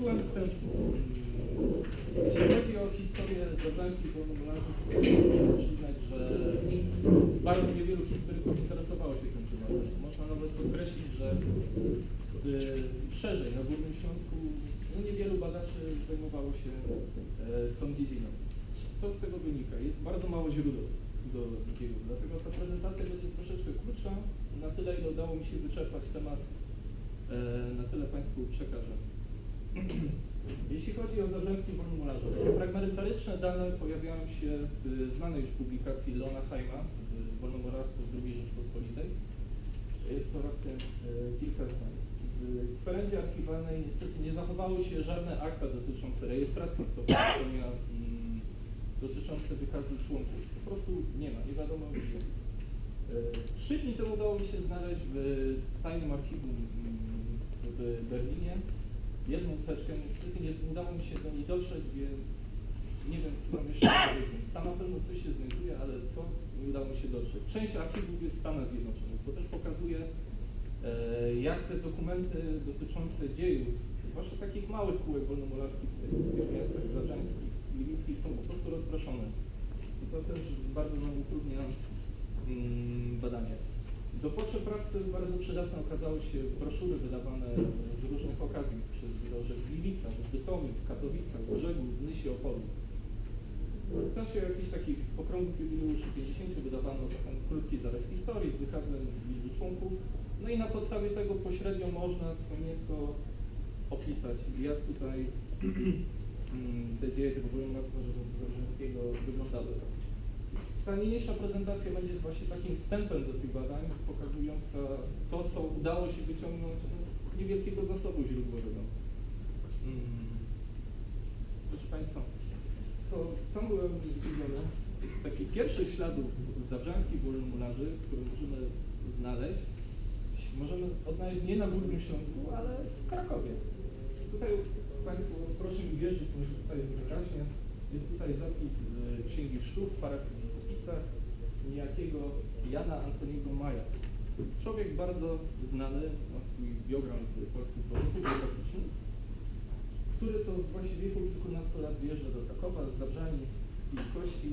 tytułem wstępu. Jeśli chodzi o historię zabrzańskich wolnomularzy, to muszę przyznać, że bardzo niewielu historyków interesowało się tym tematem. Można nawet podkreślić, że y, szerzej na Górnym Śląsku no, niewielu badaczy zajmowało się e, tą dziedziną. Co z tego wynika? Jest bardzo mało źródeł do dziejów, dlatego ta prezentacja będzie troszeczkę krótsza, na tyle ile udało mi się wyczerpać temat, e, na tyle Państwu przekażę. Jeśli chodzi o zabrzeńskich wolnomularze, fragmentaryczne dane pojawiają się w znanej już publikacji Leona Heima w Wolnomularstwo w II Rzeczpospolitej. Jest to raptem e, kilka zdań. W kwerendzie archiwalnej niestety nie zachowały się żadne akta dotyczące rejestracji stowarzyszenia dotyczące wykazu członków. Po prostu nie ma, nie wiadomo gdzie. E, Trzy dni temu udało mi się znaleźć w tajnym archiwum mm, w Berlinie jedną teczkę, niestety nie udało mi się do niej dotrzeć, więc nie wiem, co tam jeszcze powiedzieć. Tam na pewno coś się znajduje, ale co, nie udało mi się dotrzeć. Część archiwów jest w Stanach Zjednoczonych, to też pokazuje, e, jak te dokumenty dotyczące dziejów, zwłaszcza takich małych kółek wolnomularskich w tych miastach zabrzańskich, gliwickiej są po prostu rozproszone. I to też bardzo nam utrudnia mm, badanie. Do potrzeb pracy bardzo przydatne okazały się broszury wydawane okazji przez Loże w Gliwicach, w Bytomiu, w Katowicach, w Brzegu, w Nysie, Opolu. W czasie jakichś takich okrągłych jubileuszy 50 wydawano krótki zarys historii z wykazem liczby członków, no i na podstawie tego pośrednio można co nieco opisać, jak tutaj mm, te dzieje tego województwa Zabrzeńskiego wyglądały. Ta niniejsza prezentacja będzie właśnie takim wstępem do tych badań, pokazująca to, co udało się wyciągnąć z niewielkiego zasobu. Proszę Państwa, co, sam byłem zdziwiony. Takich pierwszych śladów zabrzańskich wolnomularzy, które możemy znaleźć, możemy odnaleźć nie na Górnym Śląsku, ale w Krakowie. Tutaj Państwo, proszę mi wierzyć, może tutaj jest wyraźnie, jest tutaj zapis z Księgi Chrztów w parafii Biskupicach niejakiego Jana Antoniego Maja. Człowiek bardzo znany, ma swój biogram w polskim słowniku biograficznym, który to właśnie w wieku kilkunastu lat wjeżdża do Krakowa z Zabrzani, z Kości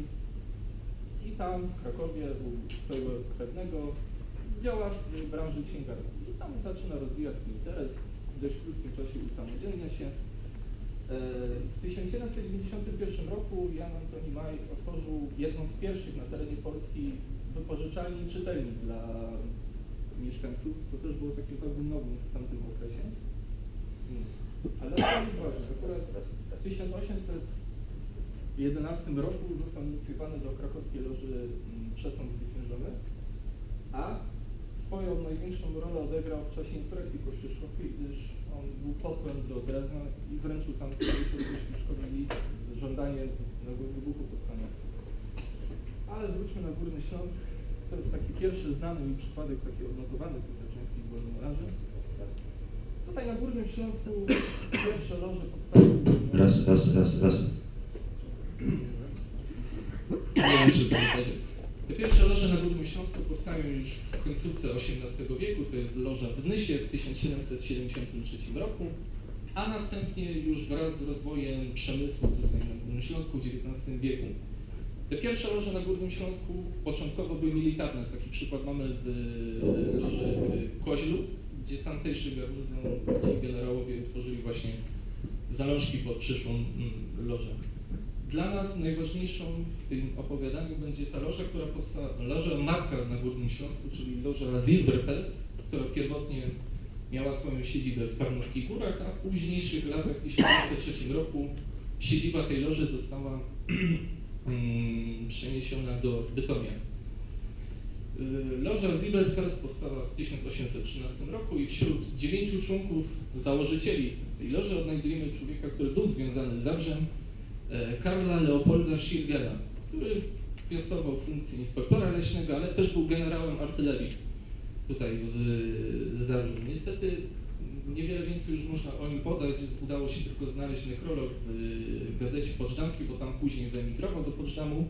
i tam w Krakowie u swojego krewnego działa w branży księgarskiej. I tam zaczyna rozwijać swój interes, w dość krótkim czasie usamodzielnia się. E, W 1791 roku Jan Antoni Maj otworzył jedną z pierwszych na terenie Polski wypożyczalni czytelni dla mieszkańców, co też było takie pewnym nowym w tamtym okresie. Ale to jest ważne, akurat w 1811 roku został inicjowany do krakowskiej loży mm, przesąd zwyciężony, a swoją największą rolę odegrał w czasie insurrekcji kościuszkowskiej, gdyż on był posłem do Drezna i wręczył tam Kościuszkowi list z żądaniem wybuchu powstania. Ale wróćmy na Górny Śląsk. To jest taki pierwszy znany mi przypadek, taki odnotowany tych zaczyńskich wolnomularzy. Tutaj na Górnym Śląsku pierwsze loże powstały... Raz, raz, raz, raz. Te pierwsze loże na Górnym Śląsku powstają już w końcówce XVIII wieku, to jest loża w Nysie w 1773 roku, a następnie już wraz z rozwojem przemysłu tutaj na Górnym Śląsku w XIX wieku. Te pierwsze loże na Górnym Śląsku początkowo były militarne. Taki przykład mamy w loży w Koźlu, gdzie tamtejszy garnizon, generałowie tworzyli właśnie zalążki pod przyszłą mm, lożę. Dla nas najważniejszą w tym opowiadaniu będzie ta loża, która powstała, loża matka na Górnym Śląsku, czyli loża Silberfels, która pierwotnie miała swoją siedzibę w Tarnowskich Górach, a w późniejszych latach, w 1903 roku, siedziba tej loży została mm, przeniesiona do Bytomia. Y, Loża Zibelfels powstała w 1813 roku i wśród dziewięciu członków założycieli tej loży odnajdujemy człowieka, który był związany z Zabrzem, e, Karla Leopolda Schirgera, który piastował funkcję inspektora leśnego, ale też był generałem artylerii tutaj w Zabrzu. Niestety niewiele więcej już można o nim podać, udało się tylko znaleźć nekrolog w gazecie poczdamskiej, bo tam później wyemigrował do Poczdamu,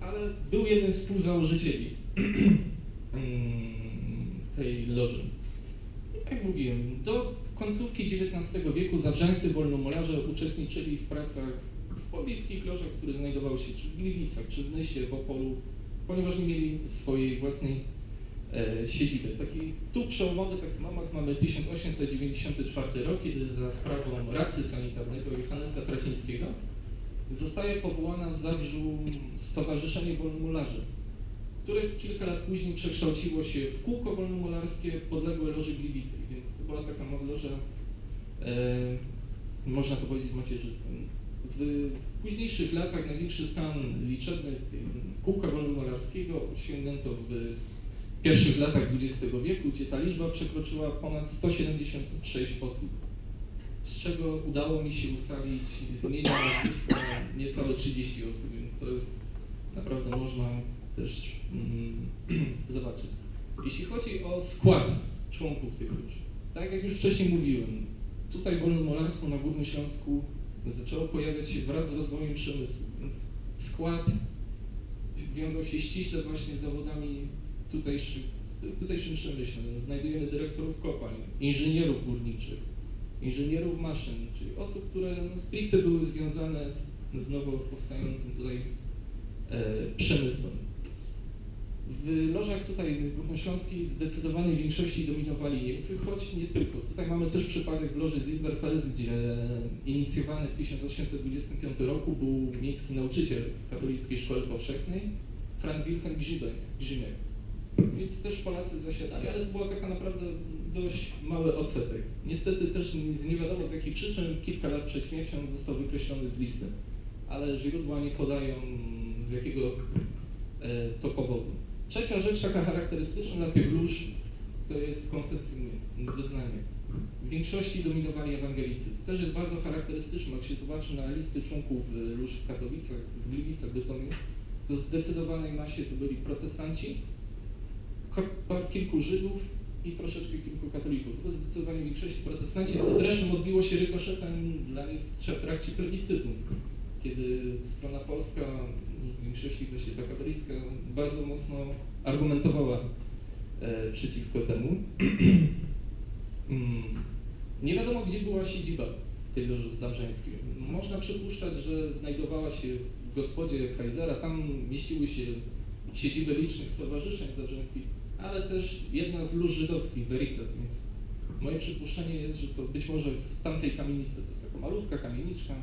ale był jeden z współzałożycieli tej loży. Jak mówiłem, do końcówki XIX wieku zabrzańscy wolnomularze uczestniczyli w pracach w pobliskich lożach, które znajdowały się czy w Gliwicach, czy w Nysie, w Opolu, ponieważ nie mieli swojej własnej e, siedziby. Taki tu przełomowy taki moment mamy 1894 rok, kiedy za sprawą racy sanitarnego Johannesa Tracińskiego zostaje powołana w Zabrzu Stowarzyszenie Wolnomularzy, które kilka lat później przekształciło się w kółko wolnomularskie podległe Loży Gliwicy, więc była taka loża, e, można to powiedzieć macierzystą. W późniejszych latach największy stan liczebny kółka wolnomularskiego osiągnięto w pierwszych latach XX wieku, gdzie ta liczba przekroczyła ponad 176 osób, z czego udało mi się ustalić zmienię nazwiska niecałe 30 osób, więc to jest naprawdę można też mm, zobaczyć. Jeśli chodzi o skład członków tych róż, tak jak już wcześniej mówiłem, tutaj wolnomularstwo na Górnym Śląsku zaczęło pojawiać się wraz z rozwojem przemysłu, więc skład wiązał się ściśle właśnie z zawodami tutejszych, tutejszym przemyśle. Znajdujemy dyrektorów kopalń, inżynierów górniczych, inżynierów maszyn, czyli osób, które no, stricte były związane z, z nowo powstającym tutaj e, przemysłem. W lożach tutaj górnośląskiej zdecydowanej większości dominowali Niemcy, choć nie tylko. Tutaj mamy też przypadek w loży Silberfels, gdzie inicjowany w 1825 roku był miejski nauczyciel w katolickiej szkole powszechnej, Franz Wilhelm. Grzymek. Więc też Polacy zasiadali, ale to była taka naprawdę dość mały odsetek. Niestety też nie wiadomo z jakich przyczyn kilka lat przed śmiercią został wykreślony z listy, ale źródła nie podają z jakiego e, to powodu. Trzecia rzecz taka charakterystyczna dla tych lóż to jest konfesyjne wyznanie. W większości dominowali ewangelicy. To też jest bardzo charakterystyczne, jak się zobaczy na listy członków e, lóż w Katowicach, w Gliwicach, Bytomiu, to w zdecydowanej masie to byli protestanci, kilku Żydów i troszeczkę kilku katolików. To zdecydowanie większości protestanci, co zresztą odbiło się rykoszetem dla nich w trakcie plebiscytu, kiedy strona polska, ta katolicka, bardzo mocno argumentowała e, przeciwko temu. Mm, Nie wiadomo, gdzie była siedziba tej loży zabrzeńskiej. Można przypuszczać, że znajdowała się w gospodzie Kaisera, tam mieściły się siedziby licznych stowarzyszeń zabrzeńskich, ale też jedna z lóż żydowskich, Veritas, więc moje przypuszczenie jest, że to być może w tamtej kamienicy, to jest taka malutka kamieniczka,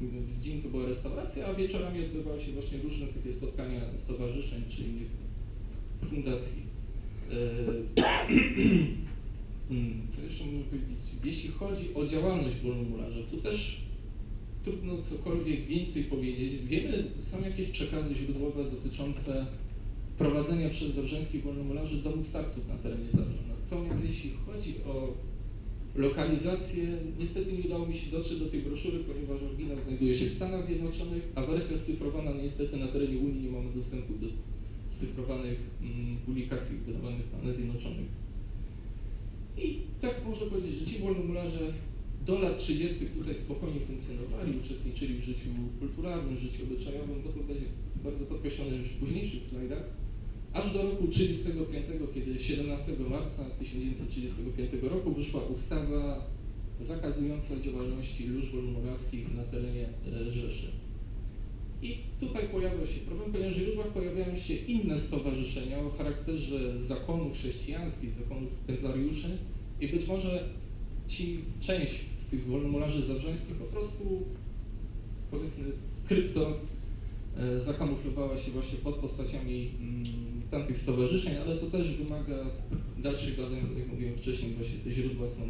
w dzień to była restauracja, a wieczorami odbywały się właśnie różne takie spotkania stowarzyszeń czy innych fundacji. Mm, Co jeszcze mogę powiedzieć? Jeśli chodzi o działalność wolnomularza, to też trudno cokolwiek więcej powiedzieć. Wiemy, są jakieś przekazy źródłowe dotyczące prowadzenia przez zabrzeńskich wolnomularzy domu starców na terenie Zabrza. Natomiast jeśli chodzi o lokalizację, niestety nie udało mi się dotrzeć do tej broszury, ponieważ oryginał znajduje się w Stanach Zjednoczonych, a wersja scyfrowana niestety na terenie Unii nie mamy dostępu do scyfrowanych mm, publikacji wydawanych w Stanach Zjednoczonych. I tak można powiedzieć, że ci wolnomularze do lat 30. tutaj spokojnie funkcjonowali, uczestniczyli w życiu kulturalnym, życiu obyczajowym, to będzie bardzo podkreślone już w późniejszych slajdach, aż do roku 35, kiedy 17 marca 1935 roku wyszła ustawa zakazująca działalności lóż wolnomularskich na terenie e, Rzeszy. I tutaj pojawia się problem, ponieważ w źródłach pojawiają się inne stowarzyszenia o charakterze zakonów chrześcijańskich, zakonów templariuszy i być może ci część z tych wolnomularzy zabrzeńskich po prostu powiedzmy krypto e, zakamuflowała się właśnie pod postaciami mm, tamtych stowarzyszeń, ale to też wymaga dalszych badań, jak mówiłem wcześniej, właśnie te źródła są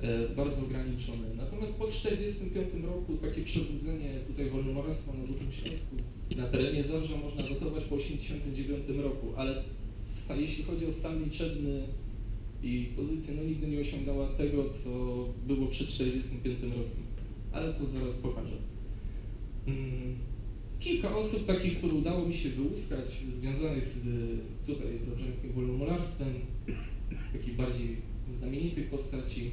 e, bardzo ograniczone. Natomiast po 1945 roku takie przebudzenie tutaj wolnomularstwa na Górnym Śląsku na terenie Zabrza można datować po 1989 roku, ale jeśli chodzi o stan liczebny i pozycję, no nigdy nie osiągała tego, co było przed 1945 rokiem. Ale to zaraz pokażę. Mm, Kilka osób takich, które udało mi się wyłuskać, związanych z tutaj zabrzeńskim wolnomularstwem, takich bardziej znamienitych postaci.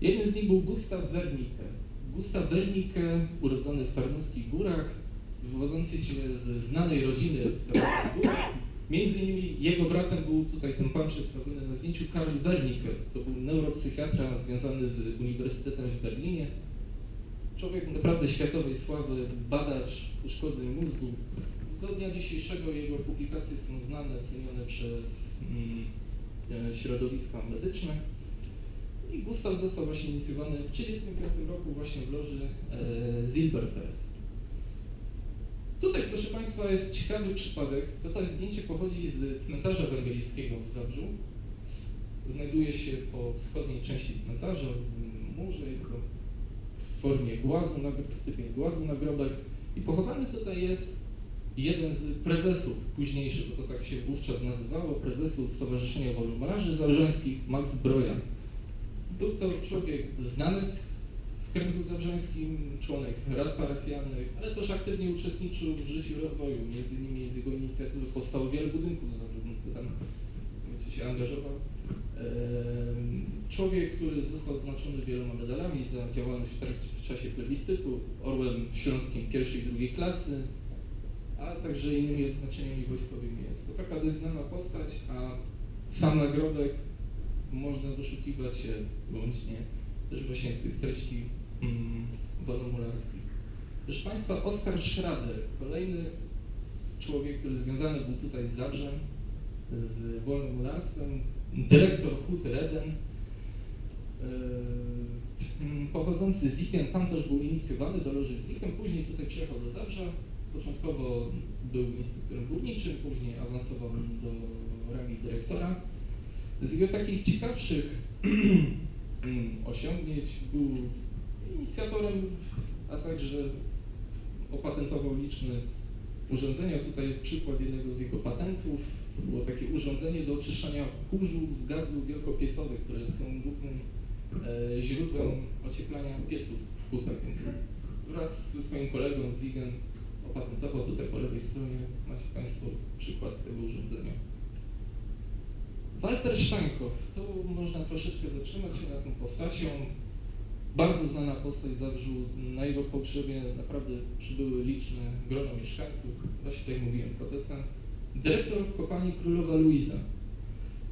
Jednym z nich był Gustav Wernicke. Gustav Wernicke, urodzony w Tarnowskich Górach, wywodzący się z znanej rodziny w Tarnowskich Górach, Między innymi jego bratem był tutaj ten pan przedstawiony na zdjęciu Karl Wernicke. To był neuropsychiatra związany z Uniwersytetem w Berlinie. Człowiek naprawdę światowej sławy, badacz uszkodzeń mózgu. Do dnia dzisiejszego jego publikacje są znane, cenione przez mm, e, środowiska medyczne. I Gustaw został właśnie inicjowany w 1935 roku właśnie w loży e. Tutaj, proszę Państwa, jest ciekawy przypadek. To, to zdjęcie pochodzi z cmentarza węgieryjskiego w Zabrzu. Znajduje się po wschodniej części cmentarza, w murze, jest to formie głazu, w typie głazu nagrobek. I pochowany tutaj jest jeden z prezesów późniejszych, bo to tak się wówczas nazywało, prezesów Stowarzyszenia Wolumararzy Zabrzeńskich, Max Broja. Był to człowiek znany w kręgu zabrzeńskim, członek rad parafialnych, ale też aktywnie uczestniczył w życiu rozwoju. Między innymi z jego inicjatywy powstało wiele budynków który tam się angażował. Ehm, Człowiek, który został odznaczony wieloma medalami za działalność w, trakcie, w czasie plebiscytu, orłem śląskim pierwszej i drugiej klasy, a także innymi odznaczeniami wojskowymi jest. To taka dość znana postać, a sam nagrobek można doszukiwać się bądź nie też właśnie tych treści mm, wolomularskich. Proszę Państwa, Oskar Schrader, kolejny człowiek, który związany był tutaj z Zabrzem, z wolomularstwem, dyrektor Huty Reden, pochodzący z Zichen, tam też był inicjowany do loży w Zichen, później tutaj przyjechał do Zabrza, początkowo był instruktorem górniczym, później awansował do rangi dyrektora. Z jego takich ciekawszych osiągnięć był inicjatorem, a także opatentował liczne urządzenia. Tutaj jest przykład jednego z jego patentów. Było takie urządzenie do oczyszczania kurzu z gazu wielkopiecowych, które są głównym źródłem ocieplania pieców w hutach, więc wraz ze swoim kolegą Zigen opatentował tutaj po lewej stronie, macie Państwo przykład tego urządzenia. Walter Steinhoff, tu można troszeczkę zatrzymać się nad tą postacią. Bardzo znana postać Zabrzu, na jego pogrzebie naprawdę przybyły liczne grono mieszkańców, właśnie jak mówiłem, protestant. Dyrektor kopalni Królowa Luiza.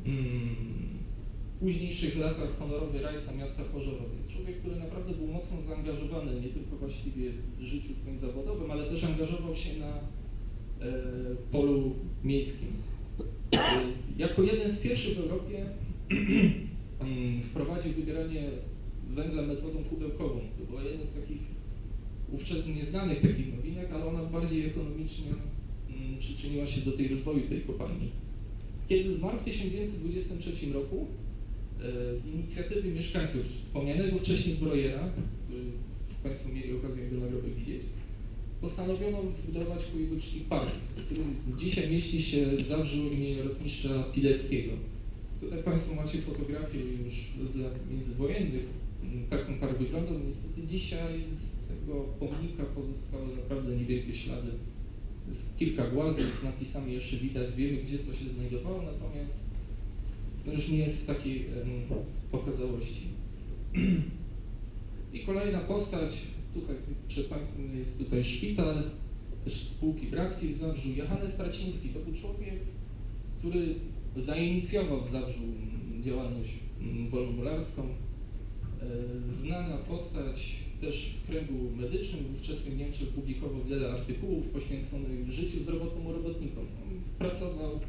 Mm, W późniejszych latach honorowy rajca miasta Chorzorowie. Człowiek, który naprawdę był mocno zaangażowany nie tylko właściwie w życiu swoim zawodowym, ale też angażował się na e, polu miejskim. E, Jako jeden z pierwszych w Europie mm, wprowadził wybieranie węgla metodą kubełkową. To była jedna z takich ówczesnie nieznanych takich nowinek, ale ona bardziej ekonomicznie mm, przyczyniła się do tej rozwoju tej kopalni. Kiedy zmarł w 1923 roku z inicjatywy mieszkańców wspomnianego wcześniej Brojera, który Państwo mieli okazję go nagrobek widzieć, postanowiono wybudować ku jego czci park, w którym dzisiaj mieści się Zabrzu imię rotmistrza Pileckiego. Tutaj Państwo macie fotografię już z lat międzywojennych. Mm, Tak ten park wyglądał. Niestety dzisiaj z tego pomnika pozostały naprawdę niewielkie ślady. Jest kilka głazów z napisami jeszcze widać, wiemy gdzie to się znajdowało, natomiast to już nie jest w takiej em, pokazałości. I kolejna postać, tutaj przed Państwem jest tutaj szpital, też spółki brackiej w Zabrzu. Johannes Traciński to był człowiek, który zainicjował w Zabrzu działalność wolnomularską. E, Znana postać też w kręgu medycznym w ówczesnych Niemczech publikował wiele artykułów poświęconych życiu zdrowotnemu robotnikom. On pracował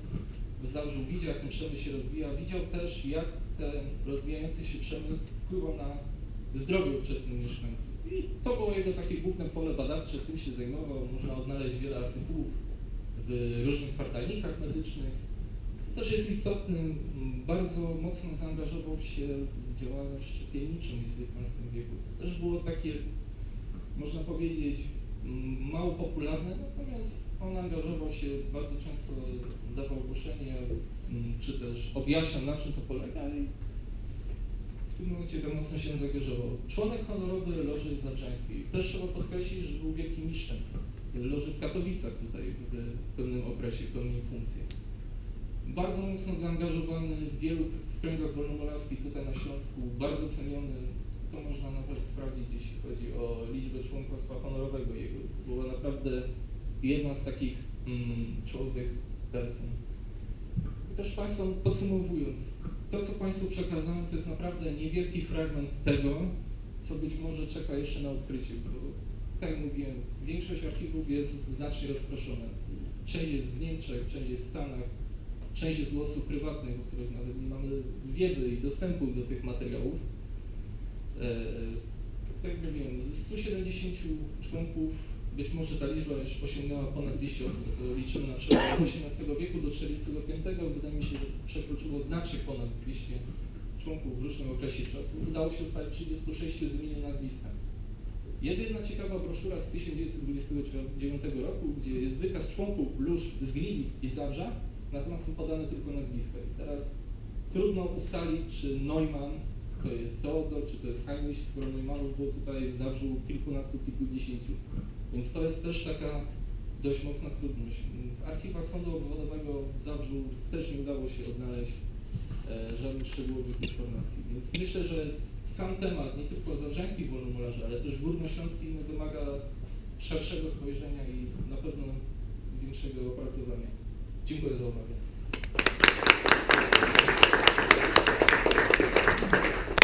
Zabrzu, widział jak ten przemysł się rozwija, widział też jak ten rozwijający się przemysł wpływał na zdrowie ówczesnych mieszkańców. I to było jego takie główne pole badawcze, tym się zajmował. Można odnaleźć wiele artykułów w różnych kwartalnikach medycznych. Co też jest istotne, bardzo mocno zaangażował się w działalność szczepienniczą w XIX wieku. To też było takie, można powiedzieć, mało popularne, natomiast on angażował się, bardzo często dawał ogłoszenia, m, czy też objaśniał na czym to polega i w tym momencie to mocno się zaangażował. Członek honorowy Loży Zabrzańskiej. Też trzeba podkreślić, że był wielkim mistrzem Loży w Katowicach tutaj w pewnym okresie pełnił funkcję. Bardzo mocno zaangażowany w wielu kręgach wolnomularskich tutaj na Śląsku, bardzo ceniony. To można nawet sprawdzić, jeśli chodzi o liczbę członkostwa honorowego jego. Była naprawdę jedna z takich mm, człowiek person Proszę Państwa, podsumowując, to co Państwu przekazałem to jest naprawdę niewielki fragment tego, co być może czeka jeszcze na odkrycie, bo tak jak mówiłem, większość archiwów jest znacznie rozproszona. Część jest w Niemczech, część jest w Stanach, część jest u osób prywatnych, o których nawet nie mamy wiedzy i dostępu do tych materiałów. E, tak jak mówiłem, z 170 członków być może ta liczba już osiągnęła ponad 200 osób. Liczymy na przełomie XVIII wieku do 45. Wydaje mi się, że przekroczyło znacznie ponad 200 członków w różnym okresie czasu. Udało się ustalić 36 z imieniem i nazwiska. Jest jedna ciekawa broszura z 1929 roku, gdzie jest wykaz członków lóż z Gliwic i Zabrza, natomiast są podane tylko nazwiska. I teraz trudno ustalić, czy Neumann to jest Teodor, czy to jest Heinrich, skoro Neumannów było tutaj w kilkunastu, kilkudziesięciu. Więc to jest też taka dość mocna trudność. W archiwach Sądu Obwodowego w Zabrzu też nie udało się odnaleźć e, żadnych szczegółowych informacji. Więc myślę, że sam temat, nie tylko zabrzańskich wolnomularzy, ale też górnośląski no, wymaga szerszego spojrzenia i na pewno większego opracowania. Dziękuję za uwagę.